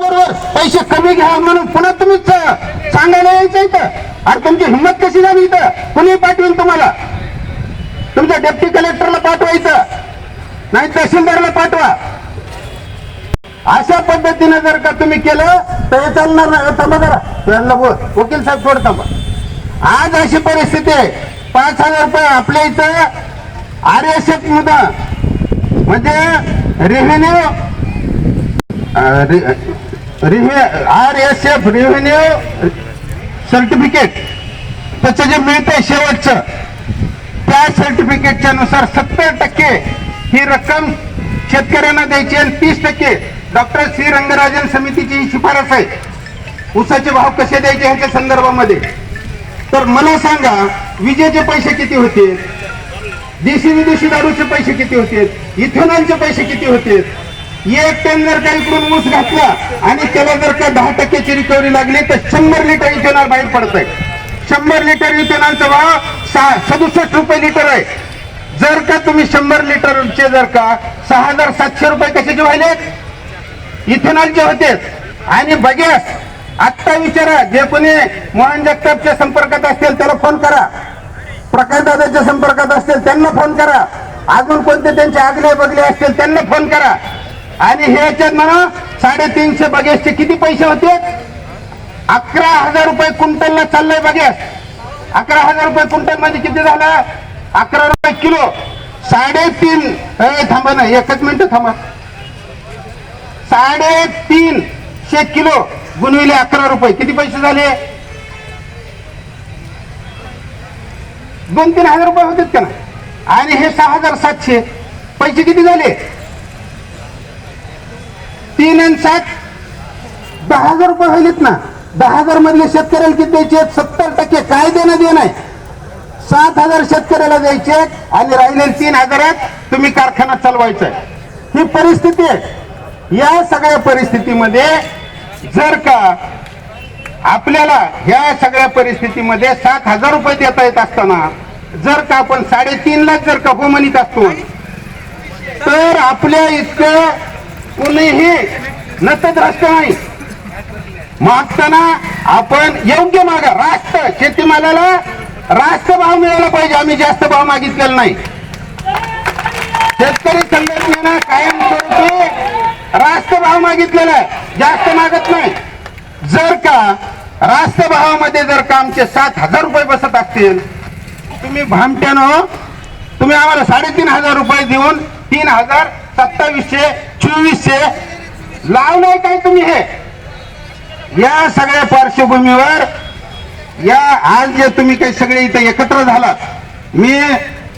बरोबर. पैसे कमी घ्या म्हणून पुन्हा तुम्हीच सांगायला यायचं इथं. अरे तुमची हिंमत कशी झाली इथं? कुणी पाठवेल तुम्हाला? तुमच्या डेप्टी कलेक्टरला पाठवायचं. नाही तहसीलदारला पाठवा. अशा पद्धतीने जर का तुम्ही केलं तर हे चालणार नाही. थांबा जरा. त्यांना वकील साहेब थोडं थांबा. आज अशी परिस्थिती आहे. पाच हजार रुपये आपल्या इथं आर एस एफ मुदा म्हणजे revenue R S F revenue certificate त्याचं जे मिळतंय शेवटचं त्या सर्टिफिकेटच्या नुसार सत्तर टक्के ही रक्कम शेतकऱ्यांना द्यायची आणि तीस टक्के डॉक्टर श्री रंगराजन समितीची ही शिफारस आहे. ऊसाचे भाव कसे द्यायचे ह्याच्या संदर्भामध्ये? तर मला सांगा विजेचे पैसे किती होते? देशी विदेशी दारूचे पैसे किती होते? इथेनॉलचे पैसे किती होते? एक टन जर का इकडून ऊस घातला आणि त्याला जर का दहा टक्क्याची रिकव्हरी लागली तर शंभर लिटर इथेनॉल बाहेर पडत आहे शंभर लिटर इथेनॉलचा भाव सहा सदुसष्ट रुपये लिटर आहे. जर का तुम्ही शंभर लिटरचे जर का सहा हजार सातशे रुपये कशाचे व्हायले? इथेनॉलचे होते. आणि बघ्यास आत्ता विचारा जे कोणी मोहन जगतापच्या संपर्कात असतील त्याला फोन करा. प्रकाश दादाच्या संपर्कात असतील त्यांना फोन करा. अजून कोणते त्यांचे आगले बगले असतील त्यांना फोन करा. आणि हे याच्यात म्हणा साडेतीनशे बगेसचे किती पैसे होते? अकरा हजार रुपये क्विंटलला चाललंय बघ्यास अकरा हजार रुपये क्विंटलमध्ये किती झालं? अकरा रुपये किलो. साडेतीन. थांबा ना एकच मिनिट थांबा. साडेतीनशे किलो गुणविले अकरा रुपये. किती पैसे झाले? दोन तीन हजार रुपये होते का ना आणि हे सहा हजार सातशे. पैसे किती झाले? तीन आणि सात दहा हजार रुपये होईलेत ना. दहा हजार मधले शेतकऱ्याला किती द्यायचे सत्तर टक्के काय देणं देणं आहे? सात हजार शेतकऱ्याला द्यायचे आणि राहिले तीन हजारात तुम्ही कारखाना चालवायचा ही परिस्थिती आहे. या सगळ्या परिस्थितीमध्ये जर का आपल्याला ह्या सगळ्या परिस्थितीमध्ये सात हजार रुपये देता येत असताना जर का आपण साडेतीन लाख जर का हो म्हणत असतो तर आपल्या इतकं कुणीही नतद्रष्ट नाही. मागताना आपण योग्य मागा रास्त शेतीमालाला रास्त भाव मिळाला पाहिजे. आम्ही जास्त भाव मागितलेला नाही. शेतकरी संघटनेनं कायम स्वरूपी रास्त भाव मागितलेला आहे. जास्त मागत नाही. जर का रास्त भावामध्ये जर का आमचे सात हजार रुपये बसत असतील तुम्ही भामट्यानं हो. तुम्ही आम्हाला साडेतीन हजार रुपये देऊन तीन हजार सत्तावीसशे चोवीसशे लावलंय काय तुम्ही हे? या सगळ्या पार्श्वभूमीवर या आज जे तुम्ही काही सगळे इथे एकत्र झालात मी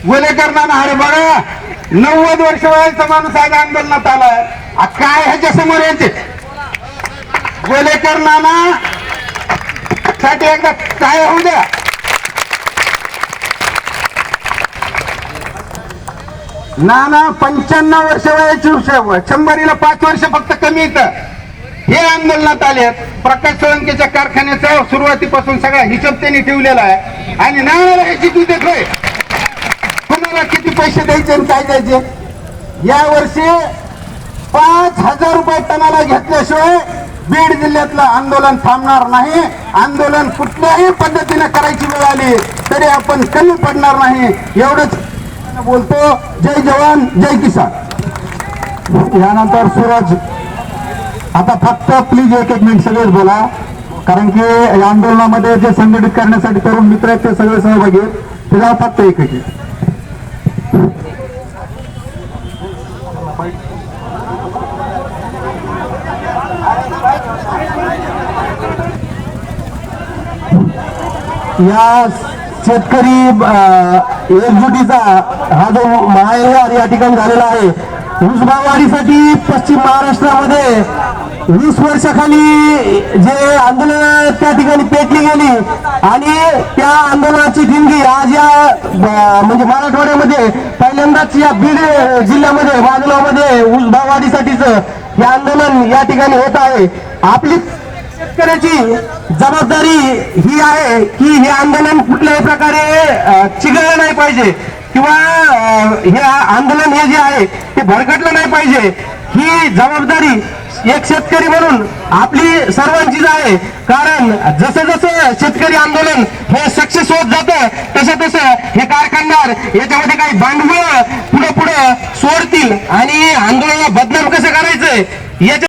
गोलेकर नाना अरे बघा नव्वद वर्ष वयाचा माणूस आज आंदोलनात आलाय. काय ह्याच्या समोर यायचे? गोलेकर नाना साठी एकदा काय होऊ द्या? ना ना पंच्याण्णव वर्ष वयाची वर्ष- शंभरीला पाच वर्ष फक्त कमी येतं हे आंदोलनात आले प्रकाश सोळंकेच्या कारखान्याचा सुरुवातीपासून सगळा हिशोब त्यांनी ठेवलेला आहे. आणि नाणाला हे शिकू देतोय. कुणाला किती पैसे द्यायचे आणि काय द्यायचे? या वर्षी पाच हजार रुपये टनाला घेतल्याशिवाय बीड जिल्ह्यातलं आंदोलन थांबणार नाही. आंदोलन कुठल्याही पद्धतीने करायची वेळ आली तरी आपण कमी पडणार नाही. एवढंच बोलतो. जय जवान जय किसान. यानंतर सूरज. आता फक्त प्लीज एक एक मिनिट सगळेच बोला. कारण की या आंदोलनामध्ये जे संघटित करण्यासाठी तरुण मित्र आहेत ते सगळे सहभागी आहेत. त्याला फक्त एक एक एक. या शेतकरी एकजुटीचा हा जो महायुहार या ठिकाणी झालेला आहे ऊसभावाढीसाठी पश्चिम महाराष्ट्रामध्ये वीस वर्षाखाली जे आंदोलन त्या ठिकाणी पेटली गेली आणि त्या आंदोलनाची ठिणगी आज या म्हणजे मराठवाड्यामध्ये पहिल्यांदाच या बीड जिल्ह्यामध्ये माजगावमध्ये ऊसभावाढीसाठीच हे आंदोलन या ठिकाणी होत आहे. आपली शेतकऱ्याची जबाबदारी ही आहे की हे आंदोलन कुठल्याही प्रकारे चिघळलं नाही पाहिजे. किंवा हे आंदोलन हे जे आहे ते भरकटलं नाही पाहिजे. ही जबाबदारी एक शेतकरी म्हणून आपली सर्वांचीच आहे. कारण जसं जसं शेतकरी आंदोलन हे सक्सेस होत जातं तसं तसं हे कारखानदार याच्यामध्ये काही भांडवल पुढे पुढे सोडतील आणि आंदोलनाला बदनाम कसं करायचंय याच्या